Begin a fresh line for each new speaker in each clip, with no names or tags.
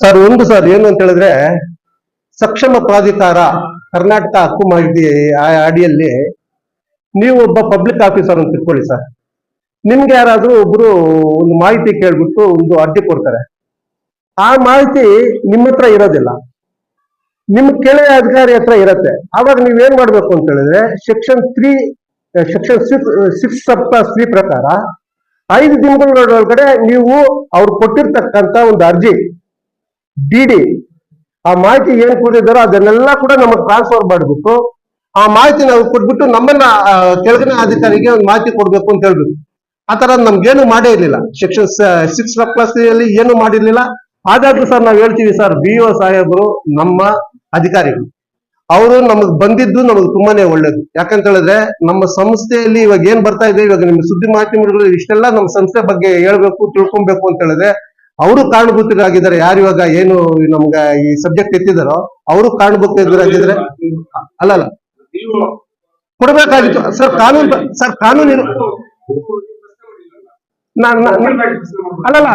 Sir ಒಂದು sir ಏನು ಅಂತ ಹೇಳಿದ್ರೆ ಸಕ್ಷಮ ಪ್ರಾಧಿಕಾರ ಕರ್ನಾಟಕ ಹಕ್ಕು ಮಾಹಿತಿ ಅಡಿಯಲ್ಲಿ ನೀವು ಒಬ್ಬ ಪಬ್ಲಿಕ್ ಆಫೀಸರ್ ಅಂತ ಇಟ್ಕೊಳ್ಳಿ ಸರ್ ನಿಮ್ಗೆ ಯಾರಾದ್ರೂ ಒಬ್ರು ಒಂದು ಮಾಹಿತಿ ಕೇಳ್ಬಿಟ್ಟು ಒಂದು ಅರ್ಜಿ ಕೊಡ್ತಾರೆ ಆ ಮಾಹಿತಿ ನಿಮ್ಮ ಹತ್ರ ಇರೋದಿಲ್ಲ ನಿಮ್ ಕೆಳಗೆ ಅಧಿಕಾರಿ ಹತ್ರ ಇರತ್ತೆ ಆವಾಗ ಏನ್ ಮಾಡ್ಬೇಕು ಅಂತ ಹೇಳಿದ್ರೆ section three section six six sub clause three ಪ್ರಕಾರ ಐದು ದಿನಗಳೊಳಗಡೆ ನೀವು ಅವ್ರು ಕೊಟ್ಟಿರ್ತಕ್ಕಂತ ಒಂದು ಅರ್ಜಿ ಡಿ ಡಿ ಆ ಮಾಹಿತಿ ಏನ್ ಕೊಟ್ಟಿದ್ದಾರೋ ಅದನ್ನೆಲ್ಲ ಕೂಡ ನಮಗ್ ಟ್ರಾನ್ಸ್ಫರ್ ಮಾಡ್ಬಿಟ್ಟು, ಆ ಮಾಹಿತಿ ನಾವು ಕೊಟ್ಬಿಟ್ಟು ನಮ್ಮನ್ನ ಕೆಳಗಿನ ಅಧಿಕಾರಿಗೆ ಒಂದು ಮಾಹಿತಿ ಕೊಡ್ಬೇಕು ಅಂತ ಹೇಳ್ಬೇಕು ಆ ತರ ನಮ್ಗೇನು ಮಾಡೇ ಇರ್ಲಿಲ್ಲ. ಸೆಕ್ಷನ್ ಸಿಕ್ಸ್ ಕ್ಲಾಸ್ ಅಲ್ಲಿ ಏನು ಮಾಡಿರ್ಲಿಲ್ಲ. ಆದಾಗ್ಲೂ ಸರ್ ನಾವ್ ಹೇಳ್ತೀವಿ ಸರ್ ಬಿ ಒ ಸಾಹೇಬರು ನಮ್ಮ ಅಧಿಕಾರಿಗಳು. ಅವರು ನಮಗ್ ಬಂದಿದ್ದು ನಮಗೆ ತುಂಬಾನೇ ಒಳ್ಳೇದು ಯಾಕಂತ ಹೇಳಿದ್ರೆ ನಮ್ಮ ಸಂಸ್ಥೆಯಲ್ಲಿ ಇವಾಗ ಏನ್ ಬರ್ತಾ ಇದೆ ಇವಾಗ ನಿಮ್ ಸುದ್ದಿ ಮಾಧ್ಯಮಗಳು ಇಷ್ಟೆಲ್ಲ ನಮ್ಮ ಸಂಸ್ಥೆ ಬಗ್ಗೆ ಹೇಳ್ಬೇಕು ತಿಳ್ಕೊಬೇಕು ಅಂತ ಹೇಳಿದ್ರೆ ಅವರು ಕಾರಣಭೂತರಾಗಿದ್ದಾರೆ ಯಾರು ಇವಾಗ ಏನು ನಮ್ಗ ಈ ಸಬ್ಜೆಕ್ಟ್ ಎತ್ತಿದಾರೋ ಅವರು ಕಾರಣಭೂತರಾಗಿದ್ದಾರೆ ಅಲ್ಲ ಅಲ್ಲ ಕೊಡ್ಬೇಕಾಗಿತ್ತು ಸರ್ ಕಾನೂನು ಸರ್ ಕಾನೂನು ಅಲ್ಲ ನಾನ್- ಅಲ್ಲಲ್ಲ.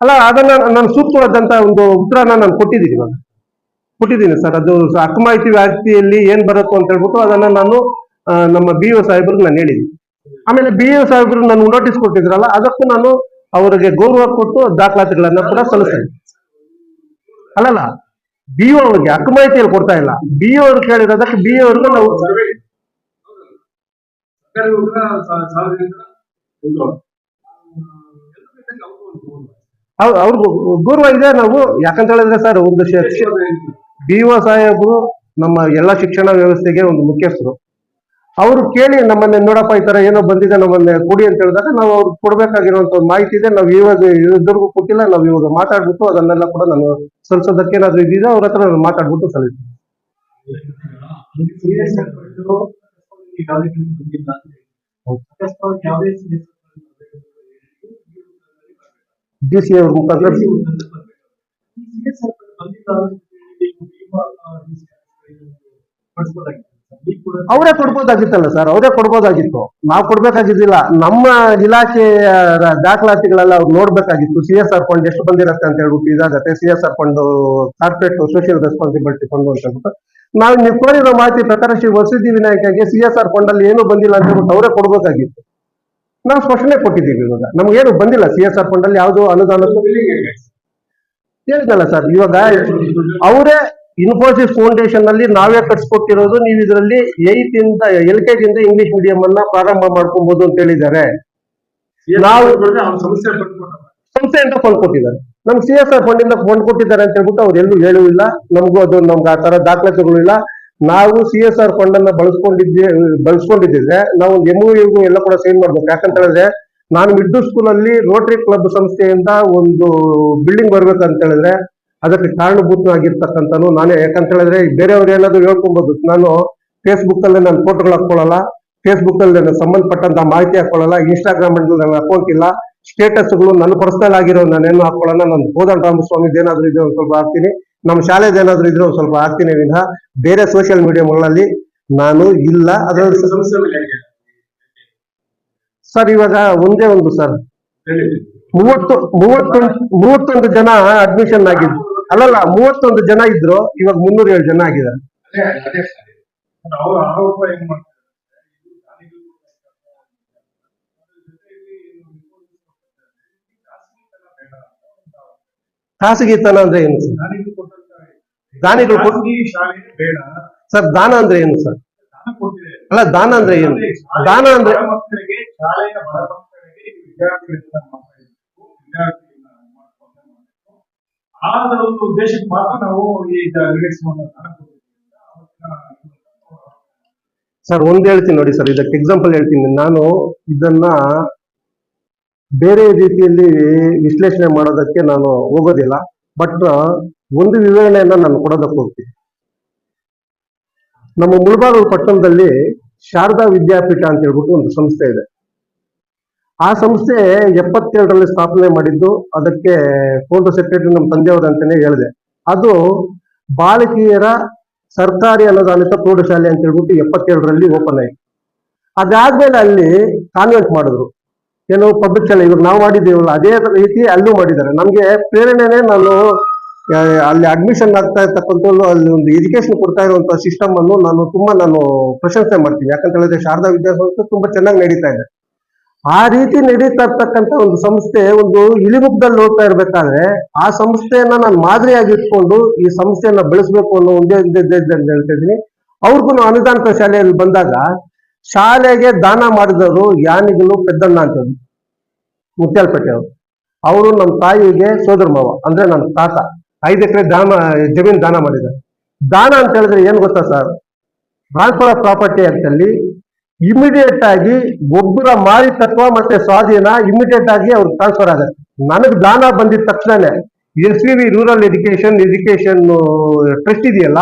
ಅಲ್ಲ ಅದನ್ನ ನಾನು ಸೂಕ್ತವಾದಂತ ಒಂದು ಉತ್ತರನ ನಾನು ಕೊಟ್ಟಿದ್ದೀನಿ ಇವಾಗ ಕೊಟ್ಟಿದ್ದೀನಿ ಸರ್. ಅದು ಹಕ್ಕು ಮಾಹಿತಿ ವ್ಯಾಪ್ತಿಯಲ್ಲಿ ಏನ್ ಬರುತ್ತೋ ಅಂತ ಹೇಳ್ಬಿಟ್ಟು ಅದನ್ನ ನಾನು ನಮ್ಮ ಬಿ ಒ ಸಾಹೇಬ್ರಿಗೆ ನಾನು ಹೇಳಿದ್ದೀನಿ. ಆಮೇಲೆ ಬಿ ಒ ಸಾಹೇಬ್ರು ನಾನು ನೋಟಿಸ್ ಕೊಟ್ಟಿದ್ರಲ್ಲ, ಅದಕ್ಕೂ ನಾನು ಅವರಿಗೆ ಗೌರವ ಕೊಟ್ಟು ದಾಖಲಾತಿಗಳನ್ನ ಕೂಡ ಸಲ್ಲಿಸ್ತೇನೆ. ಅಲ್ಲಲ್ಲ ಬಿ ಒ ಅವ್ರಿಗೆ ಹಕ್ಕು ಮಾಹಿತಿಯಲ್ಲಿ ಕೊಡ್ತಾ ಇಲ್ಲ. ಬಿ ಒ ಅವ್ರು ಕೇಳಿರೋದಕ್ಕೆ ಬಿ ಎ ಅವ್ರಿಗೂ ನಾವು.
ಅವ್ರಿಗೂ ಗೌರವ
ಇದೆ ನಾವು, ಯಾಕಂತ ಹೇಳಿದ್ರೆ ಸರ್ ಒಂದು ಬಿ ಒ ಸಾಹೇಬರು ನಮ್ಮ ಎಲ್ಲ ಶಿಕ್ಷಣ ವ್ಯವಸ್ಥೆಗೆ ಒಂದು ಮುಖ್ಯಸ್ಥರು. ಅವರು ಕೇಳಿ ನಮ್ಮನ್ನ ನೋಡಪ್ಪ ಈ ತರ ಏನೋ ಬಂದಿದೆ ನಮ್ಮನ್ನ ಕೊಡಿ ಅಂತ ಹೇಳಿದಾಗ ನಾವು ಅವ್ರಿಗೆ ಕೊಡ್ಬೇಕಾಗಿರುವಂತ ಒಂದು ಮಾಹಿತಿ ಇದೆ. ನಾವು ಇವಾಗ ಇದ್ರಿಗೂ ಕೊಟ್ಟಿಲ್ಲ ನಾವು ಇವಾಗ ಮಾತಾಡ್ಬಿಟ್ಟು ಅದನ್ನೆಲ್ಲ ಕೂಡ ನಾನು ಸಲ್ಲಿಸೋದಕ್ಕೆ ಏನಾದ್ರು ಇದ್ದಿದೆ ಅವ್ರ ಹತ್ರ ನಾನು ಮಾತಾಡ್ಬಿಟ್ಟು ಸಲ್ಲಿಸ್ತೀನಿ. ಡಿ ಸಿ ಅವ್ರ ಮುಖಾಂತರ. ಅವರೇ ಕೊಡ್ಬೋದಾಗಿತ್ತಲ್ಲ ಸರ್ ಅವರೇ ಕೊಡ್ಬೋದಾಗಿತ್ತು. ನಾವು ಕೊಡ್ಬೇಕಾಗಿದ್ದಿಲ್ಲ. ನಮ್ಮ ಇಲಾಖೆಯ ದಾಖಲಾತಿಗಳೆಲ್ಲ ಅವ್ರು ನೋಡ್ಬೇಕಾಗಿತ್ತು. ಸಿ ಎಸ್ ಆರ್ ಫಂಡ್ ಎಷ್ಟು ಬಂದಿರತ್ತೆ ಅಂತ ಹೇಳ್ಬಿಟ್ಟು ಇದಾಗತ್ತೆ. C S R fund corporate social responsibility fund ಅಂತ ಹೇಳ್ಬಿಟ್ಟು. ನಾವು ನೀವು ಕೋರಿರೋ ಮಾಹಿತಿ ಪ್ರಕಾರ ಶ್ರೀ ವಸತಿ ವಿನಾಯಕಗೆ ಸಿ ಎಸ್ ಆರ್ ಫಂಡ್ ಅಲ್ಲಿ ಏನು ಬಂದಿಲ್ಲ ಅಂತ ಹೇಳ್ಬಿಟ್ಟು ಅವರೇ ಕೊಡ್ಬೇಕಾಗಿತ್ತು. ನಾವು ಸ್ಪಷ್ಟನೆ ಕೊಟ್ಟಿದ್ದೀವಿ ಇವಾಗ. ನಮ್ಗೇನು ಬಂದಿಲ್ಲ ಸಿ ಎಸ್ ಆರ್ ಫಂಡ್ ಅಲ್ಲಿ ಯಾವುದು ಅನುದಾನ. ಹೇಳಿದಲ್ಲ ಸರ್ ಇವಾಗ ಅವರೇ ಇನ್ಫೋಸಿಸ್ ಫೌಂಡೇಶನ್ ಅಲ್ಲಿ ನಾವೇ ಕಟ್ಸ್ಕೊಟ್ಟಿರೋದು ನೀವು ಇದರಲ್ಲಿ ಏತ್ ಇಂದ ಎಲ್ ಕೆ ಜಿಂದ ಇಂಗ್ಲಿಷ್ ಮೀಡಿಯಂ ಅನ್ನ ಪ್ರಾರಂಭ ಮಾಡ್ಕೊಬಹುದು ಅಂತ ಹೇಳಿದ್ದಾರೆ. ನಾವು- ಸಂಸ್ಥೆಯಿಂದ ಫಂಡ್ ಕೊಟ್ಟಿದ್ದಾರೆ. ನಮ್ ಸಿ ಎಸ್ ಆರ್ ಫಂಡ್ ಇಂದ ಫಂಡ್ ಕೊಟ್ಟಿದ್ದಾರೆ ಅಂತ ಹೇಳ್ಬಿಟ್ಟು ಅವ್ರು ಎಲ್ಲೂ ಹೇಳುವಿಲ್ಲ ನಮಗೂ ಅದು ನಮ್ಗೆ ಆ ತರ ದಾಖಲಾತಿಗಳಿಲ್ಲ ನಾವು ಸಿ ಎಸ್ ಆರ್ ಫಂಡ್ ಅನ್ನ ಬಳಸ್ಕೊಂಡಿದ್ದೆ ಬಳಸ್ಕೊಂಡಿದ್ದಿದ್ರೆ ನಾವು ಯು ಎಲ್ಲ ಕೂಡ ಸೈನ್ ಮಾಡ್ಬೇಕು. ಯಾಕಂತ ಹೇಳಿದ್ರೆ ನಾನು ಮಿಡ್ಲ್ ಸ್ಕೂಲ್ ಅಲ್ಲಿ ರೋಟರಿ ಕ್ಲಬ್ ಸಂಸ್ಥೆಯಿಂದ ಒಂದು ಬಿಲ್ಡಿಂಗ್ ಬರ್ಬೇಕಂತ ಹೇಳಿದ್ರೆ ಅದಕ್ಕೆ ಕಾರಣಭೂತವಾಗಿರ್ತಕ್ಕಂಥನು ನಾನೇ ಯಾಕಂತ ಹೇಳಿದ್ರೆ ಬೇರೆಯವ್ರು ಏನಾದ್ರು ಹೇಳ್ಕೊಬೋದು. ನಾನು ಫೇಸ್ಬುಕ್ ಅಲ್ಲಿ ನಾನು ಫೋಟೋಗಳು ಹಾಕೊಳ್ಳಲ್ಲ ಫೇಸ್ಬುಕ್ ಅಲ್ಲಿ ನನ್ನ ಸಂಬಂಧಪಟ್ಟಂತ ಮಾಹಿತಿ ಹಾಕೊಳ್ಳಲ್ಲ ಇನ್ಸ್ಟಾಗ್ರಾಮ್ ಅಲ್ಲಿ ನನ್ನ ಅಕೌಂಟ್ ಇಲ್ಲ. ಸ್ಟೇಟಸ್ಗಳು ನನ್ನ ಪರ್ಸನಲ್ ಆಗಿರೋ ನಾನೇನು ಹಾಕೊಳ್ಳಲ್ಲ ನನ್ನ ಬೋಧನ್ ರಾಮಸ್ವಾಮಿದು ಏನಾದ್ರು ಇದ್ರೆ ಒಂದು ಸ್ವಲ್ಪ ಹಾಕ್ತೀನಿ. ನಮ್ಮ ಶಾಲೆದು ಏನಾದ್ರು ಇದ್ರೆ ಒಂದು ಸ್ವಲ್ಪ ಹಾಕ್ತೀನಿ ವಿನಃ. ಬೇರೆ ಸೋಷಿಯಲ್ ಮೀಡಿಯಾಗಳಲ್ಲಿ ನಾನು ಇಲ್ಲ. ಅದರ
ಸಮಸ್ಯೆ ಮೇಲೆ
ಸರ್ ಇವಾಗ ಒಂದೇ ಒಂದು ಸರ್. ಮೂವತ್ತು ಮೂವತ್ತೊಂದು ಮೂವತ್ತೊಂದು ಜನ ಅಡ್ಮಿಷನ್ ಆಗಿದ್ರು. ಅಲ್ಲಲ್ಲ ಮೂವತ್ತೊಂದು ಜನ ಇದ್ರು ಇವಾಗ ಮುನ್ನೂರ ಏಳು ಜನ ಆಗಿದ್ದಾರೆ.
ಖಾಸಗಿ ಖಾಸಗಿತನ
ಅಂದ್ರೆ ಏನು ಸರ್?
ದಾನಿಗಳು ಶಾಲೆ
ಸರ್ ದಾನ ಅಂದ್ರೆ ಏನು ಸರ್? ಅಲ್ಲ ದಾನ ಅಂದ್ರೆ ಏನು? ದಾನ ಅಂದ್ರೆ
ಬಡ ಒಂದು ಉದ್ದೇಶಕ್ಕೆ ಮಾತ್ರ ನಾವು ಈ
ಸರ್, ಒಂದ್ ಹೇಳ್ತೀನಿ ನೋಡಿ ಸರ್, ಇದಕ್ಕೆ ಎಕ್ಸಾಂಪಲ್ ಹೇಳ್ತೀನಿ. ನಾನು ಇದನ್ನ ಬೇರೆ ರೀತಿಯಲ್ಲಿ ವಿಶ್ಲೇಷಣೆ ಮಾಡೋದಕ್ಕೆ ನಾನು ಹೋಗೋದಿಲ್ಲ ಬಟ್ ಒಂದು ವಿವರಣೆಯನ್ನ ನಾನು ಕೊಡೋದಕ್ಕೆ ಹೋಗ್ತೀನಿ. ನಮ್ಮ ಮುಳಬಾಗಲು ಪಟ್ಟಣದಲ್ಲಿ ಶಾರದಾ ವಿದ್ಯಾಪೀಠ ಅಂತ ಹೇಳ್ಬಿಟ್ಟು ಒಂದು ಸಂಸ್ಥೆ ಇದೆ. ಆ ಸಂಸ್ಥೆ ಎಪ್ಪತ್ತೆರಡರಲ್ಲಿ ಸ್ಥಾಪನೆ ಮಾಡಿದ್ದು, ಅದಕ್ಕೆ ಫೋಟೋ ಸೆಕ್ರೆಟರಿ ನಮ್ಮ ತಂದೆಯವರು ಅಂತಾನೆ ಹೇಳಿದೆ. ಅದು ಬಾಲಕಿಯರ ಸರ್ಕಾರಿ ಅನುದಾನಿತ ಪ್ರೌಢಶಾಲೆ ಅಂತ ಹೇಳ್ಬಿಟ್ಟು ಎಪ್ಪತ್ತೇಳರಲ್ಲಿ ಓಪನ್ ಆಯಿತು. ಅದಾದ್ಮೇಲೆ ಅಲ್ಲಿ ಕಾನ್ವೆಂಟ್ ಮಾಡಿದ್ರು. ಏನು ಪಬ್ಲಿಕ್ ಶಾಲೆ, ಇವರು ನಾವು ಮಾಡಿದ್ದೀವಲ್ಲ, ಅದೇ ರೀತಿ ಅಲ್ಲೂ ಮಾಡಿದ್ದಾರೆ. ನಮಗೆ ಪ್ರೇರಣೆನೆ ನಾನು ಅಲ್ಲಿ ಅಡ್ಮಿಷನ್ ಆಗ್ತಾ ಇರ್ತಕ್ಕಂಥದ್ದು, ಅಲ್ಲಿ ಒಂದು ಎಜುಕೇಶನ್ ಕೊಡ್ತಾ ಇರುವಂತಹ ಸಿಸ್ಟಮ್ ಅನ್ನು ನಾನು ತುಂಬಾ ನಾನು ಪ್ರಶಂಸೆ ಮಾಡ್ತೀನಿ. ಯಾಕಂತ ಹೇಳಿದ್ರೆ ಶಾರದಾ ವಿದ್ಯಾಸಂಸ್ಥೆ ತುಂಬಾ ಚೆನ್ನಾಗಿ ನಡೀತಾ ಇದೆ. ಆ ರೀತಿ ನಡೀತಾ ಇರ್ತಕ್ಕಂಥ ಒಂದು ಸಂಸ್ಥೆ, ಒಂದು ಇಳಿಮುಖದಲ್ಲಿ ಹೋಗ್ತಾ ಇರ್ಬೇಕಾದ್ರೆ ಆ ಸಂಸ್ಥೆಯನ್ನ ನಾನು ಮಾದರಿಯಾಗಿ ಇಟ್ಕೊಂಡು ಈ ಸಂಸ್ಥೆಯನ್ನ ಬೆಳೆಸ್ಬೇಕು ಅನ್ನೋ ಒಂದೇ ಅಂತ ಹೇಳ್ತಾ ಇದ್ದೀನಿ. ಅವ್ರಿಗೂ ಅನುದಾನಿತ ಶಾಲೆಯಲ್ಲಿ ಬಂದಾಗ ಶಾಲೆಗೆ ದಾನ ಮಾಡಿದವರು ಯಾನಿಗಳು ಪೆದ್ದಣ್ಣ ಅಂತದ್ದು ಮುತ್ಯಾಲಪೇಟೆ ಅವರು. ಅವರು ನಮ್ಮ ತಾಯಿಗೆ ಸೋದರ ಮಾವ, ಅಂದ್ರೆ ನನ್ನ ತಾತ, ಐದು ಎಕರೆ ದಾನ, ಜಮೀನು ದಾನ ಮಾಡಿದ್ದಾರೆ. ದಾನ ಅಂತ ಹೇಳಿದ್ರೆ ಏನ್ ಗೊತ್ತಾ ಸರ್? ಆಫ್ ಪ್ರಾಪರ್ಟಿ ಅಂತಲ್ಲಿ ಇಮಿಡಿಯೇಟ್ ಆಗಿ ಒಬ್ಬರ ಮಾಲೀಕತ್ವ ಮತ್ತೆ ಸ್ವಾಧೀನ ಇಮಿಡಿಯೇಟ್ ಆಗಿ ಅವ್ರಿಗೆ ಟ್ರಾನ್ಸ್ಫರ್ ಆಗುತ್ತೆ. ನನಗೆ ದಾನ ಬಂದಿದ ತಕ್ಷಣನೇ S V V rural education education trust ಇದೆಯಲ್ಲ,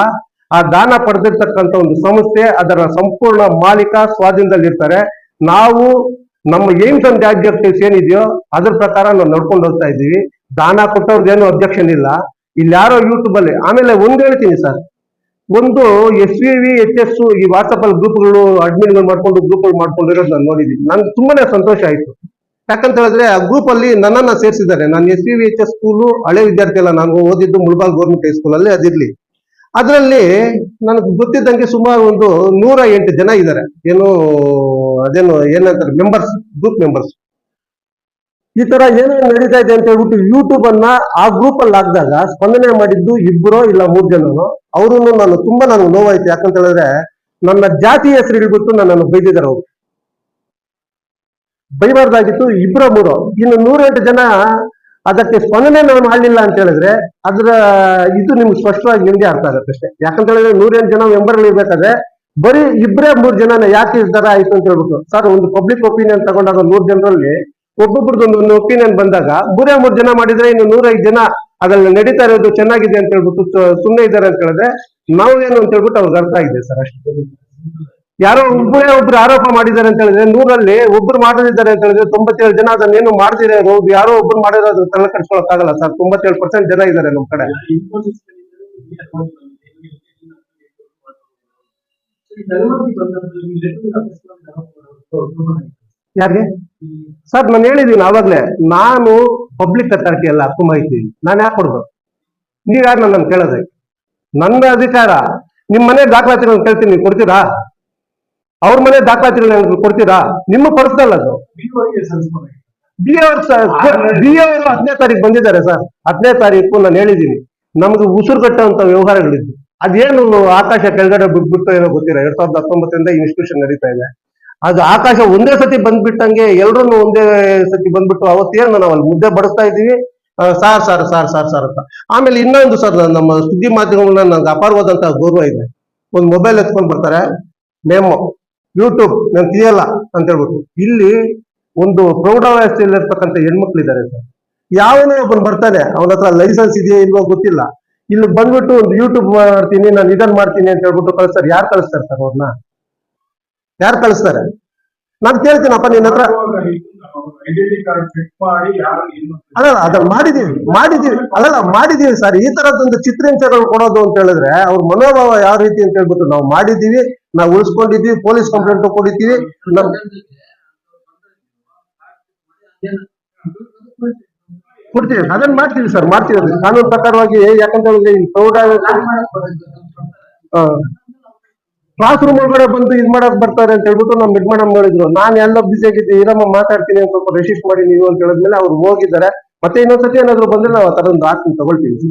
ಆ ದಾನ ಪಡೆದಿರ್ತಕ್ಕಂಥ ಒಂದು ಸಂಸ್ಥೆ ಅದರ ಸಂಪೂರ್ಣ ಮಾಲೀಕ ಸ್ವಾಧೀನದಲ್ಲಿರ್ತಾರೆ. ನಾವು ನಮ್ಮ ಏಮ್ಸ್ ಅಂಡ್ ಆಬ್ಜೆಕ್ಟಿವ್ಸ್ ಏನಿದೆಯೋ ಅದ್ರ ಪ್ರಕಾರ ನಾವು ನಡ್ಕೊಂಡು ಹೋಗ್ತಾ ಇದ್ದೀವಿ. ದಾನ ಕೊಟ್ಟವ್ರದ್ದೇನು ಅಬ್ಜೆಕ್ಷನ್ ಇಲ್ಲ ಇಲ್ಲಿ ಯಾರೋ ಯೂಟ್ಯೂಬ್ ಅಲ್ಲಿ, ಆಮೇಲೆ ಒಂದ್ ಹೇಳ್ತೀನಿ ಸರ್. ಒಂದು S V V H S ಈ ವಾಟ್ಸಪ್ ಅಲ್ಲಿ ಗ್ರೂಪ್ಗಳು ಅಡ್ಮಿನ್ಗಳು ಮಾಡ್ಕೊಂಡು ಗ್ರೂಪ್ಗಳು ಮಾಡ್ಕೊಂಡಿರೋದು ನಾನು ನೋಡಿದ್ದೀನಿ ನಂಗೆ ತುಂಬಾನೇ ಸಂತೋಷ ಆಯ್ತು. ಯಾಕಂತ ಹೇಳಿದ್ರೆ ಆ ಗ್ರೂಪ್ ಅಲ್ಲಿ ನನ್ನನ್ನ ಸೇರಿಸಿದ್ದಾರೆ. ನಾನು S V V H S school ಹಳೆ ವಿದ್ಯಾರ್ಥಿ ಅಲ್ಲ. ನಾನು ಓದಿದ್ದು ಮುಳಬಾಲ್ ಗೌರ್ಮೆಂಟ್ ಹೈಸ್ಕೂಲ್ ಅಲ್ಲಿ ಅದಿರ್ಲಿ. ಅದರಲ್ಲಿ ನನಗೆ ಗೊತ್ತಿದ್ದಂಗೆ ಸುಮಾರು ಒಂದು ನೂರ ಎಂಟು ಜನ ಇದ್ದಾರೆ. ಏನು, ಅದೇನು, ಏನಂತಾರೆ ಮೆಂಬರ್ಸ್ ಗ್ರೂಪ್ ಮೆಂಬರ್ಸ್ ಈ ತರ ಏನೇನು ನಡೀತಾ ಇದೆ ಅಂತ ಹೇಳ್ಬಿಟ್ಟು ಯೂಟ್ಯೂಬ್ ಅನ್ನ ಆ ಗ್ರೂಪ್ ಅಲ್ಲಿ ಹಾಕಿದಾಗ ಸ್ಪಂದನೆ ಮಾಡಿದ್ದು ಇಬ್ಬರೋ ಇಲ್ಲ ಮೂರ್ ಜನರು. ಅವರು ನಾನು ತುಂಬಾ ನನಗೆ ನೋವಾಯ್ತು. ಯಾಕಂತ ಹೇಳಿದ್ರೆ ನನ್ನ ಜಾತಿ ಹೆಸರು ಹಿಡಿಬಿಟ್ಟು ನನ್ನನ್ನು ಬೈದಿದ್ದಾರೆ ಅವರು. ಬೈಬಾರ್ದಾಗಿತ್ತು ಇಬ್ಬರ ಮೂರು. ಇನ್ನು ನೂರೆಂಟು ಜನ ಅದಕ್ಕೆ ಸ್ಪಂದನೆ ನಾನು ಮಾಡಲಿಲ್ಲ ಅಂತ ಹೇಳಿದ್ರೆ ಅದರ, ಇದು ನಿಮ್ಗೆ ಸ್ಪಷ್ಟವಾಗಿ ನಿಮ್ಗೆ ಅರ್ಥ ಆಗುತ್ತೆ ಅಷ್ಟೇ. ಯಾಕಂತ ಹೇಳಿದ್ರೆ ನೂರೆಂಟು ಜನ ಮೆಂಬರ್ ಇರ್ಬೇಕಾದ್ರೆ ಬರೀ ಇಬ್ಬರೇ ಮೂರ್ ಜನನ ಯಾಕೆ ತರ ಆಯ್ತು ಅಂತ ಹೇಳ್ಬಿಟ್ಟು. ಸರ್, ಒಂದು ಪಬ್ಲಿಕ್ ಒಪಿನಿಯನ್ ತಗೊಂಡಾಗ ನೂರ್ ಜನರಲ್ಲಿ ಒಬ್ಬೊಬ್ರದ್ದು ಒಂದು ಒಪಿನಿಯನ್ ಬಂದಾಗ ಗುರೆ ಮೂರ್ ಜನ ಮಾಡಿದ್ರೆ ಇನ್ನು ನೂರೈದು ಜನ ಅದ್ರಲ್ಲಿ ನಡೀತಾ ಇರೋದು ಚೆನ್ನಾಗಿದೆ ಅಂತ ಹೇಳ್ಬಿಟ್ಟು ಸುಮ್ಮನೆ ಇದ್ದಾರೆ ಅಂತ ಹೇಳಿದ್ರೆ ನಾವು ಏನು ಅಂತ ಹೇಳ್ಬಿಟ್ಟು ಅವ್ರಿಗೆ ಅರ್ಥ ಆಗಿದೆ ಸರ್ ಯಾರೋ ಒಬ್ಬರೇ ಒಬ್ರು ಆರೋಪ ಮಾಡಿದ್ದಾರೆ ಅಂತ ಹೇಳಿದ್ರೆ ನೂರಲ್ಲಿ ಒಬ್ರು ಮಾಡದಿದ್ದಾರೆ ಅಂತ ಹೇಳಿದ್ರೆ ತೊಂಬತ್ತೇಳು ಜನ ಅದನ್ನೇನು ಒಬ್ಬ ಯಾರೋ ಒಬ್ರು ಮಾಡಿರೋದು ತಲೆ ಕಟ್ಸ್ಕೊಳಕ್ ಆಗಲ್ಲ ಸರ್. ತೊಂಬತ್ತೇಳು ಪರ್ಸೆಂಟ್ ಜನ ಇದ್ದಾರೆ ನಮ್ ಕಡೆ. ಯಾರಿಗೆ? ಸರ್, ನಾನು ಹೇಳಿದೀನಿ ಆವಾಗ್ಲೇ ನಾನು ಪಬ್ಲಿಕ್ ಅಥಾರಿಟಿ ಅಲ್ಲ ಹಕ್ಕು ಮಾಹಿತಿ ನಾನು ಯಾಕೆ ಕೊಡ್ಬೋದು ನೀವು ಯಾರು ನನ್ನ ಕೇಳೋದೆ? ನನ್ನ ಅಧಿಕಾರ. ನಿಮ್ಮ ಮನೆ ದಾಖಲಾತಿಗಳನ್ನ ಕೇಳ್ತೀನಿ, ನೀವು ಕೊಡ್ತೀರಾ? ಅವ್ರ ಮನೆ ದಾಖಲಾತಿಗಳನ್ನ ಕೊಡ್ತೀರಾ? ನಿಮ್ಮ ಪರ್ಸನಲ್ ಅದು. ಬಿ ಅವ್ರು ಬಿ ಅವರು ಹತ್ತನೇ ತಾರೀಕು ಬಂದಿದ್ದಾರೆ ಸರ್. ಹತ್ತನೇ ತಾರೀಕು ನಾನು ಹೇಳಿದ್ದೀನಿ ನಮ್ಗೆ ಉಸಿರು ಕಟ್ಟುವಂತ ವ್ಯವಹಾರಗಳಿದ್ದು ಅದೇನು ಆಕಾಶ ಕೆಳಗಡೆ ಬಿಟ್ಬಿಟ್ಟು ಏನೋ ಗೊತ್ತಿಲ್ಲ. ಎರಡ್ ಸಾವಿರದ ಹತ್ತೊಂಬತ್ತರಿಂದ ಇನ್ಸ್ಟಿಟ್ಯೂಷನ್ ನಡೀತಾ ಇದೆ. ಅದು ಆಕಾಶ ಒಂದೇ ಸತಿ ಬಂದ್ಬಿಟ್ಟಂಗೆ ಎಲ್ರು ಒಂದೇ ಸತಿ ಬಂದ್ಬಿಟ್ಟು ಅವತ್ತೇನು ನಾವು ಅಲ್ಲಿ ಮುದ್ದೆ ಬಡಿಸ್ತಾ ಇದ್ದೀವಿ? Sir sir sir sir sir ಅಂತ. ಆಮೇಲೆ ಇನ್ನೊಂದು ಸರ್ ನಮ್ಮ ಸುದ್ದಿ ಮಾಧ್ಯಮಗಳನ್ನ ನನ್ಗೆ ಅಪಾರವಾದಂತ ಗೌರವ ಇದೆ. ಒಂದು ಮೊಬೈಲ್ ಎತ್ಕೊಂಡು ಬರ್ತಾರೆ. ನೇಮು ಯೂಟ್ಯೂಬ್ ನಾನು ತಿಳಿಯಲ್ಲ ಅಂತ ಹೇಳ್ಬಿಟ್ಟು. ಇಲ್ಲಿ ಒಂದು ಪ್ರೌಢಾವಸ್ಥೆಯಲ್ಲಿ ಇರ್ತಕ್ಕಂಥ ಹೆಣ್ಮಕ್ಳು ಇದ್ದಾರೆ ಸರ್. ಯಾವನೋ ಒಬ್ಬನು ಬರ್ತಾನೆ. ಅವನ ಹತ್ರ ಲೈಸೆನ್ಸ್ ಇದೆಯೋ ಇಲ್ವೋ ಗೊತ್ತಿಲ್ಲ. ಇಲ್ಲಿ ಬಂದ್ಬಿಟ್ಟು ಒಂದು ಯೂಟ್ಯೂಬ್ ಮಾಡ್ತೀನಿ, ನಾನು ಇದನ್ನ ಮಾಡ್ತೀನಿ ಅಂತ ಹೇಳ್ಬಿಟ್ಟು ಕಳಿಸ್ತಾರೆ. ಯಾರು ಕಳಿಸ್ತಾರೆ ಸರ್ ಅವ್ರನ್ನ ಯಾರು ಕಳಿಸ್ತಾರೆ? ನಾನು ಕೇಳ್ತೀನಪ್ಪ, ನಿನ್ನ ಹತ್ರ. ಅಲ್ಲ ಅದನ್ನ ಮಾಡಿದೀವಿ ಮಾಡಿದೀವಿ. ಅಲ್ಲಲ್ಲ, ಮಾಡಿದೀವಿ ಸರ್. ಈ ತರದೊಂದು ಚಿತ್ರಹಿಂಸೆಗಳು ಕೊಡೋದು ಅಂತ ಹೇಳಿದ್ರೆ ಅವ್ರ ಮನೋಭಾವ ಯಾವ ರೀತಿ ಅಂತ ಹೇಳ್ಬಿಟ್ಟು ನಾವು ಮಾಡಿದೀವಿ, ನಾವು ಉಳಿಸ್ಕೊಂಡಿದ್ವಿ, ಪೊಲೀಸ್ ಕಂಪ್ಲೇಂಟ್ ನಮ್ ಕೊಡ್ತೀವಿ, ಅದನ್ನ ಮಾಡ್ತೀವಿ ಸರ್, ಮಾಡ್ತೀವಿ ಕಾನೂನು ಪ್ರಕಾರವಾಗಿ ಯಾಕಂತ ಹೇಳಿದ್ರೆ ಪ್ರೌಢ ಕ್ಲಾಸ್ ರೂಮ್ ಒಳಗಡೆ ಬಂದು ಇದ್ ಮಾಡಕ್ ಬರ್ತಾರೆ ಅಂತ ಹೇಳ್ಬಿಟ್ಟು ನಮ್ ಮಿಡ್ ಮೇಡಮ್ ಹೇಳಿದ್ರು. ನಾನು ಎಲ್ಲ ಬಿಸಿ ಆಗಿದ್ದೆ ಇರಮ್ಮ ಮಾತಾಡ್ತೀನಿ ಅಂತ ಸ್ವಲ್ಪ ರೆಸಿಸ್ಟ್ ಮಾಡಿ ನೀವು ಅಂತ ಹೇಳಿದ್ಮೇಲೆ ಅವ್ರು ಹೋಗಿದ್ದಾರೆ. ಮತ್ತೆ ಇನ್ನೊಂದ್ಸತಿ ಏನಾದ್ರು ಬಂದ್ರೆ ನಾವು ಆ ತರ ಒಂದು ತಗೊಳ್ತೀವಿ.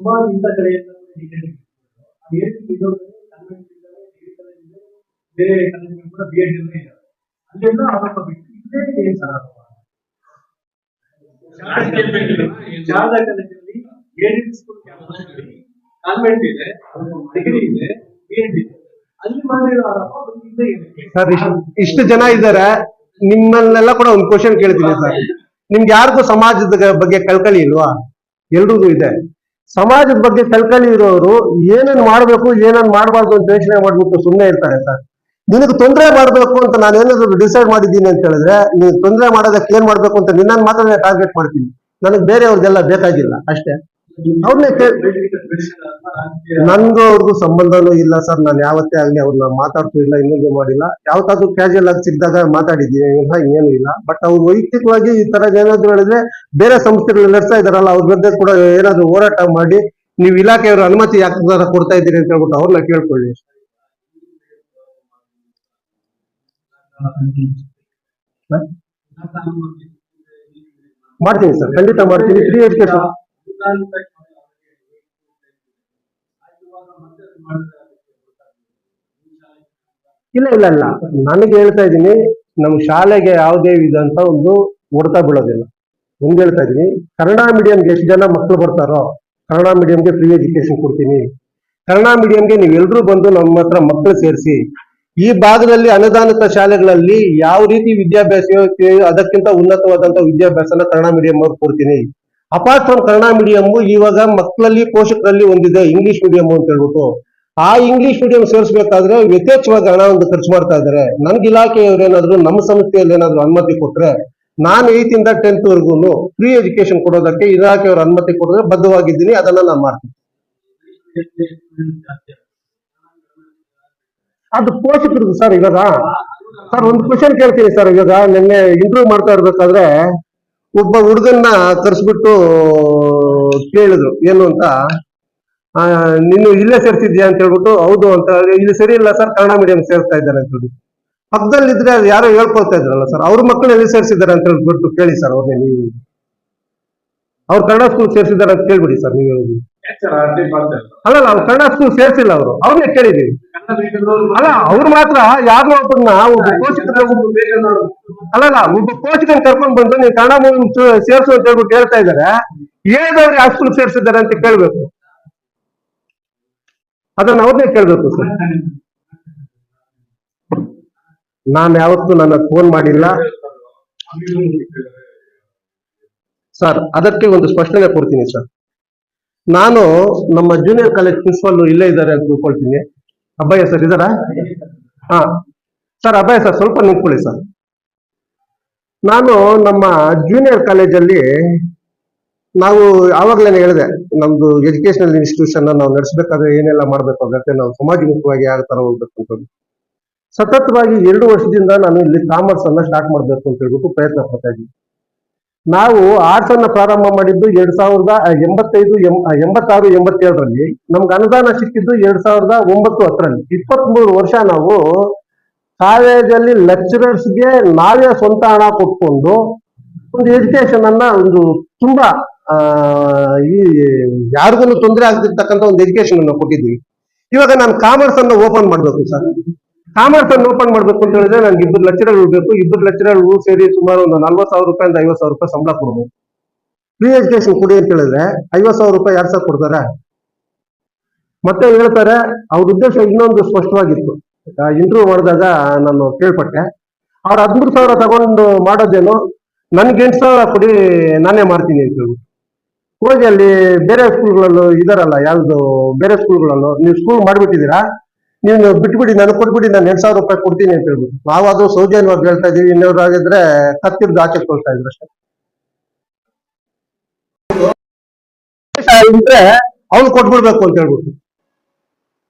ಸುಮಾರು ಇಂಥ ಕಡೆಯಿಂದ ಬೇರೆ ಕಾಲೇಜುಗಳು ಕೂಡ ಬಿ ಎಡ್ ಇದ್ದಾರೆ ಅಲ್ಲೆಲ್ಲ ಆರೋಪ ಬಿಟ್ಟು ಇದೇ ಏನ್ ಸರ್ ಆರೋಪ ಕಾನ್ವೆಂಟ್ ಇದೆ ಡಿಗ್ರಿ ಇದೆ
ಸರ್, ಇಷ್ಟು ಜನ ಇದ್ದಾರೆ. ನಿಮ್ಮನ್ನೆಲ್ಲ ಕೂಡ ಒಂದು ಕ್ವಶನ್ ಕೇಳ್ತೀನಿ ಸರ್. ನಿಮ್ಗೆ ಯಾರಿಗೂ ಸಮಾಜದ ಬಗ್ಗೆ ಕಳ್ಕಳಿ ಇಲ್ವಾ? ಎಲ್ರಿಗೂ ಇದೆ. ಸಮಾಜದ ಬಗ್ಗೆ ಕಳ್ಕಳಿ ಇರೋರು ಏನೇನ್ ಮಾಡ್ಬೇಕು, ಏನೇನ್ ಮಾಡಬಾರ್ದು ಅಂತ ಯೋಚನೆ ಮಾಡ್ಬಿಟ್ಟು ಸುಮ್ಮನೆ ಇರ್ತಾರೆ ಸರ್. ನಿನಗೆ ತೊಂದರೆ ಮಾಡಬೇಕು ಅಂತ ನಾನು ಏನಾದ್ರು ಡಿಸೈಡ್ ಮಾಡಿದ್ದೀನಿ ಅಂತ ಹೇಳಿದ್ರೆ, ನೀನು ತೊಂದರೆ ಮಾಡೋದಕ್ಕೆ ಏನ್ ಮಾಡ್ಬೇಕು ಅಂತ ನಿನ್ನನ್ನು ಮಾತ್ರ ಟಾರ್ಗೆಟ್ ಮಾಡ್ತೀನಿ. ನನಗೆ ಬೇರೆಯವ್ರದ್ದೆಲ್ಲ ಬೇಕಾಗಿಲ್ಲ, ಅಷ್ಟೇ. ಅವ್ರನ್ನೇ ನನ್ಗೂ ಅವ್ರಿಗೂ ಸಂಬಂಧನೂ ಇಲ್ಲ ಸರ್, ನಾನು ಯಾವತ್ತೇ ಆಗ್ಲಿ ಅವ್ರನ್ನ ಮಾತಾಡ್ತೂ ಇಲ್ಲ, ಇನ್ನೊಂದು ಮಾಡಿಲ್ಲ. ಯಾವತ್ತಾದ್ರೂ ಕ್ಯಾಶುಯಲ್ ಆಗಿ ಸಿಕ್ಕಿದಾಗ ಮಾತಾಡಿದ್ದೀನಿ ಏನೂ ಇಲ್ಲ. ಬಟ್ ಅವ್ರು ವೈಯಕ್ತಿಕವಾಗಿ ಈ ತರ ಏನಾದ್ರು ಹೇಳಿದ್ರೆ ಬೇರೆ ಸಂಸ್ಥೆಗಳು ನಡೆಸ್ತಾ ಇದಾರಲ್ಲ ಅವ್ರ ಬಗ್ಗೆ ಕೂಡ ಏನಾದ್ರು ಹೋರಾಟ ಮಾಡಿ, ನೀವು ಇಲಾಖೆಯವರು ಅನುಮತಿ ಯಾಕೆ ಕೊಡ್ತಾ ಇದ್ದೀರಿ ಅಂತ ಹೇಳ್ಬಿಟ್ಟು ಅವ್ರನ್ನ ಕೇಳ್ಕೊಳ್ಳಿ ಹ? ಮಾಡ್ತೀನಿ ಸರ್, ಖಂಡಿತ ಮಾಡ್ತೀವಿ ಫ್ರೀ ಎಜುಕೇಶನ್ ಇಲ್ಲ ಇಲ್ಲ ಇಲ್ಲ. ನನಗೆ ಹೇಳ್ತಾ ಇದ್ದೀನಿ, ನಮ್ಮ ಶಾಲೆಗೆ ಯಾವುದೇ ವಿಧಂತ ಒಂದು ಹೊಡೆತ ಬೀಳೋದಿಲ್ಲ. ಮುಂದೆ ಹೇಳ್ತಾ ಇದ್ದೀನಿ, ಕನ್ನಡ ಮೀಡಿಯಂಗೆ ಎಷ್ಟು ಜನ ಮಕ್ಕಳು ಬರ್ತಾರೋ, ಕನ್ನಡ ಮೀಡಿಯಂಗೆ ಫ್ರೀ ಎಜುಕೇಶನ್ ಕೊಡ್ತೀನಿ. ಕನ್ನಡ ಮೀಡಿಯಂಗೆ ನೀವೆಲ್ಲರೂ ಬಂದು ನಮ್ಮ ಹತ್ರ ಮಕ್ಕಳು ಸೇರಿಸಿ ಈ ಭಾಗದಲ್ಲಿ ಅನುದಾನಿತ ಶಾಲೆಗಳಲ್ಲಿ ಯಾವ ರೀತಿ ವಿದ್ಯಾಭ್ಯಾಸ ಅದಕ್ಕಿಂತ ಉನ್ನತವಾದಂತ ವಿದ್ಯಾಭ್ಯಾಸನ ಕನ್ನಡ ಮೀಡಿಯಂ ಅವ್ರು ಕೊಡ್ತೀನಿ. ಅಪಾರ್ಟ್ ಫ್ರಮ್ ಕನ್ನಡ ಮೀಡಿಯಂ ಇವಾಗ ಮಕ್ಕಳಲ್ಲಿ, ಪೋಷಕರಲ್ಲಿ ಒಂದಿದೆ ಇಂಗ್ಲಿಷ್ ಮೀಡಿಯಂ ಅಂತ ಹೇಳ್ಬಿಟ್ಟು. ಆ ಇಂಗ್ಲಿಷ್ ಮೀಡಿಯಂ ಸೇರಿಸಬೇಕಾದ್ರೆ ಯಥೇಚ್ಛವಾಗಿ ಹಣ ಒಂದು ಖರ್ಚು ಮಾಡ್ತಾ ಇದ್ದಾರೆ ನನ್ಗೆ ಇಲಾಖೆಯವ್ರು ಏನಾದ್ರು, ನಮ್ಮ ಸಂಸ್ಥೆಯಲ್ಲಿ ಏನಾದ್ರು ಅನುಮತಿ ಕೊಟ್ರೆ, ನಾನು ಏತ್ ಇಂದ ಟೆಂತ್ ವರ್ಗು ಫ್ರೀ ಎಜುಕೇಶನ್ ಕೊಡೋದಕ್ಕೆ ಇಲಾಖೆಯವ್ರ ಅನುಮತಿ ಕೊಡಿದ್ರೆ ಬದ್ಧವಾಗಿದ್ದೀನಿ, ಅದನ್ನ ನಾನು ಮಾಡ್ತೀನಿ. ಅದು ಪೋಷಕರದು ಸರ್ ಇವಾಗ. ಸರ್ ಒಂದು ಕ್ವಶನ್ ಕೇಳ್ತೀನಿ ಸರ್ ಇವಾಗ. ನಿನ್ನೆ ಇಂಟರ್ವ್ಯೂ ಮಾಡ್ತಾ ಇರ್ಬೇಕಾದ್ರೆ ಒಬ್ಬ ಹುಡುಗನ್ನ ಕರೆಸ್ಬಿಟ್ಟು ಕೇಳಿದ್ರು. ಏನು ಅಂತ? ನೀನು ಇಲ್ಲೇ ಸೇರ್ತಿದ್ಯಾ? ಅಂತ ಹೇಳ್ಬಿಟ್ಟು ಹೌದು ಅಂತ ಇಲ್ಲಿ ಸರಿ ಇಲ್ಲ ಸರ್ ಕನ್ನಡ ಮೀಡಿಯಂ ಸೇರ್ತಾ ಇದ್ದಾರೆ ಅಂತ ಹೇಳಿ. ಪಕ್ಕದಲ್ಲಿದ್ರೆ ಅದು ಯಾರೋ ಹೇಳ್ಕೊಳ್ತಾ ಇದ್ರಲ್ಲ ಸರ್ ಅವ್ರ ಮಕ್ಕಳು ಎಲ್ಲಿ ಸೇರ್ಸಿದ್ದಾರೆ ಅಂತ ಹೇಳ್ಬಿಟ್ಟು ಕೇಳಿ ಸರ್ ಅವ್ರನ್ನೇ ನೀವು. ಅವ್ರು ಕನ್ನಡ ಸ್ಕೂಲ್ ಸೇರ್ಸಿದ್ದಾರೆ ಅಂತ ಕೇಳ್ಬಿಡಿ ಸರ್ ನೀವು. ಅಲ್ಲ ಅವ್ರು ಕನ್ನಡ ಸ್ಕೂಲ್ ಸೇರ್ಸಿಲ್ಲ ಅವರು. ಅವ್ರನ್ನೇ ಕೇಳಿದೀವಿ ಅಲ್ಲ ಅವ್ರು ಮಾತ್ರ ಯಾರು ಒಬ್ಬರನ್ನ ಒಬ್ಬ ಪೋಷಕರ ಅಲ್ಲಲ್ಲ ಒಬ್ಬ ಪೋಷಕನ್ ಕರ್ಕೊಂಡ್ ಬಂದು ನೀವು ಕನ್ನಡ ಮೂವಿ ಸೇರ್ಸು ಅಂತ ಹೇಳ್ಬಿಟ್ಟು ಹೇಳ್ತಾ ಇದಾರೆ. ಹೇಳಿದವ್ರು ಹಾಸ್ಪಿಟಲ್ ಸೇರ್ಸಿದ್ದಾರೆ ಅಂತ ಕೇಳ್ಬೇಕು. ಅದನ್ನ ಅವ್ರನ್ನೇ ಕೇಳ್ಬೇಕು ಸರ್. ನಾನು ಯಾವತ್ತೂ ನನ್ನ ಫೋನ್ ಮಾಡಿಲ್ಲ. ಸರ್ ಅದಕ್ಕೆ ಒಂದು ಸ್ಪಷ್ಟನೆ ಕೊಡ್ತೀನಿ ಸರ್. ನಾನು ನಮ್ಮ ಜೂನಿಯರ್ ಕಾಲೇಜ್ ಪ್ರಿನ್ಸಿಪಾಲ್ ಇಲ್ಲೇ ಇದ್ದಾರೆ ಅಂತ ತಿಳ್ಕೊಳ್ತೀನಿ. ಅಬ್ಬಯ್ಯ ಸರ್ ಇದರ? ಹಾ. ಸರ್, ಅಬ್ಬಯ್ಯ ಸರ್, ಸ್ವಲ್ಪ ನಿಂತ್ಕೊಳ್ಳಿ ಸರ್. ನಾನು ನಮ್ಮ ಜೂನಿಯರ್ ಕಾಲೇಜಲ್ಲಿ ನಾವು ಆವಾಗಲೇ ಹೇಳಿದೆ, ನಮ್ದು ಎಜುಕೇಶನಲ್ ಇನ್ಸ್ಟಿಟ್ಯೂಷನ್ ನಾವು ನಡೆಸಬೇಕಾದ್ರೆ ಏನೆಲ್ಲ ಮಾಡ್ಬೇಕು ಅಂತ ನಾವು ಸಮಾಜಮುಖವಾಗಿ ಯಾವ ತರ ಹೋಗ್ಬೇಕು ಅಂತ ಸತತವಾಗಿ ಎರಡು ವರ್ಷದಿಂದ ನಾನು ಇಲ್ಲಿ ಕಾಮರ್ಸ್ ಅನ್ನ ಸ್ಟಾರ್ಟ್ ಮಾಡ್ಬೇಕು ಅಂತ ಹೇಳ್ಬಿಟ್ಟು ಪ್ರಯತ್ನ ಪಡ್ತಾ ಇದ್ದೀನಿ. ನಾವು ಆರ್ಟ್ಸ್ ಅನ್ನ ಪ್ರಾರಂಭ ಮಾಡಿದ್ದು ಎರಡ್ ಸಾವಿರದ ಎಂಬತ್ತೈದು ಎಂಬತ್ತಾರು, ಎಂಬತ್ತೇಳರಲ್ಲಿ. ನಮ್ಗೆ ಅನುದಾನ ಸಿಕ್ಕಿದ್ದು ಎರಡ್ ಸಾವಿರದ ಒಂಬತ್ತು ಹತ್ತರಲ್ಲಿ. ಇಪ್ಪತ್ಮೂರು ವರ್ಷ ನಾವು ಕಾಲೇಜಲ್ಲಿ ಲೆಕ್ಚರರ್ಸ್ಗೆ ನಾವೇ ಸ್ವಂತ ಹಣ ಕೊಟ್ಕೊಂಡು ಒಂದು ಎಜುಕೇಶನ್ ಅನ್ನ ಒಂದು ತುಂಬಾ ಈ ಯಾರಿಗೂ ತೊಂದರೆ ಆಗದಿರ್ತಕ್ಕಂಥ ಒಂದು ಎಜುಕೇಶನ್ ಅನ್ನ ಕೊಟ್ಟಿದ್ವಿ ಇವಾಗ ನಾನು ಕಾಮರ್ಸ್ ಅನ್ನ ಓಪನ್ ಮಾಡ್ಬೇಕು ಸರ್. ಕಾಮರ್ಸ್ ಓಪನ್ ಮಾಡ್ಬೇಕು ಅಂತ ಹೇಳಿದ್ರೆ ನನ್ಗೆ ಇಬ್ಬರು ಲೆಕ್ಚರರ್ ಬೇಕು. ಇಬ್ಬರು ಲೆಕ್ಚರರ್ ಸೇರಿ ಸುಮಾರು ಒಂದು ನಲ್ವತ್ತು ಸಾವಿರ ರೂಪಾಯಿಂದ ಐವತ್ತು ಸಾವಿರ ರೂಪಾಯಿ ಸಂಬಳ ಕೊಡ್ಬೇಕು ಫ್ರೀ ಎಜುಕೇಶನ್ ಕೊಡಿ ಅಂತ ಹೇಳಿದ್ರೆ ಐವತ್ತು ಸಾವಿರ ರೂಪಾಯಿ ಯಾರು ಸಾವಿರ ಕೊಡ್ತಾರೆ. ಮತ್ತೆ ಹೇಳ್ತಾರೆ, ಅವ್ರ ಉದ್ದೇಶ ಇನ್ನೊಂದು ಸ್ಪಷ್ಟವಾಗಿತ್ತು. ಇಂಟರ್ವ್ಯೂ ಮಾಡಿದಾಗ ನಾನು ಕೇಳ್ಪಟ್ಟೆ. ಅವ್ರ ಹದಿಮೂರು ಸಾವಿರ ತಗೊಂಡು ಮಾಡೋದೇನು, ನನ್ಗೆ ಎಂಟು ಸಾವಿರ ಕೊಡಿ, ನಾನೇ ಮಾಡ್ತೀನಿ ಅಂತ ಹೇಳಿ ಹೋಗಿ ಅಲ್ಲಿ ಬೇರೆ ಸ್ಕೂಲ್ಗಳಲ್ಲೂ ಇದಾರಲ್ಲ, ಯಾವ್ದು ಬೇರೆ ಸ್ಕೂಲ್ಗಳಲ್ಲೂ ನೀವು ಸ್ಕೂಲ್ ಮಾಡ್ಬಿಟ್ಟಿದ್ದೀರಾ? ನೀವು ಬಿಟ್ಬಿಡಿ ನನಗೆ ಕೊಟ್ಬಿಡಿ, ನಾನು ಎರಡ್ ಸಾವಿರ ರೂಪಾಯಿ ಕೊಡ್ತೀನಿ ಅಂತ ಹೇಳ್ಬಿಟ್ಟು. ನಾವು ಅದು ಸೌಜನ್ಯವಾಗಿ ಹೇಳ್ತಾ ಇದೀವಿ ಇನ್ನೊಬ್ರು ಆಗಿದ್ರೆ ಕತ್ತಿರ್ದು ಆಚೆ ಕೊಡ್ತಾ ಇದ್ರು ಅಷ್ಟೇ. ಇದ್ರೆ ಅವ್ನು ಕೊಟ್ಬಿಡ್ಬೇಕು ಅಂತ ಹೇಳ್ಬಿಟ್ಟು.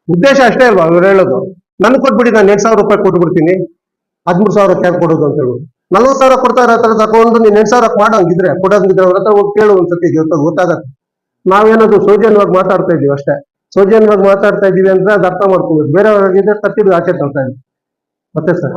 ಉದ್ದೇಶ ಅಷ್ಟೇ ಅಲ್ವಾ ಅವ್ರು ಹೇಳೋದು? ನನ್ಗೆ ಕೊಟ್ಬಿಡಿ, ನಾನು ಎಂಟು ಸಾವಿರ ರೂಪಾಯಿ ಕೊಟ್ಬಿಡ್ತೀನಿ. ಹದಿಮೂರು ಸಾವಿರ ಕ್ಯಾಬ್ ಕೊಡೋದು ಅಂತ ಹೇಳ್ಬಿಟ್ಟು. ನಲ್ವತ್ತು ಸಾವಿರ ಕೊಡ್ತಾ ಇರೋ ಹತ್ರ ತಗೊಂಡು ನೀನ್ ಎಂಟು ಸಾವಿರ ಮಾಡಂಗಿದ್ರೆ, ಕೊಡೋಂಗಿದ್ರೆ ಅವ್ರ ಹತ್ರ ಹೋಗಿ ಕೇಳು ಒಂದ್ಸತಿ ಗೊತ್ತ ಗೊತ್ತಾಗತ್ತೆ. ನಾವೇನಾದ್ರು ಸೌಜನ್ಯವಾಗಿ ಮಾತಾಡ್ತಾ ಇದೀವಿ ಅಷ್ಟೇ. ಸೌಜನ್ಯವಾಗಿ ಮಾತಾಡ್ತಾ ಇದೀವಿ ಅಂತ ಅರ್ಥ ಮಾಡ್ಕೋಬೇಕು ಬೇರೆಯವ್ರಿಗೆ ತತ್ತಿದ್ದು ಆಚೆ ತರ್ತಾ ಇದ್ದೀವಿ ಮತ್ತೆ ಸರ್?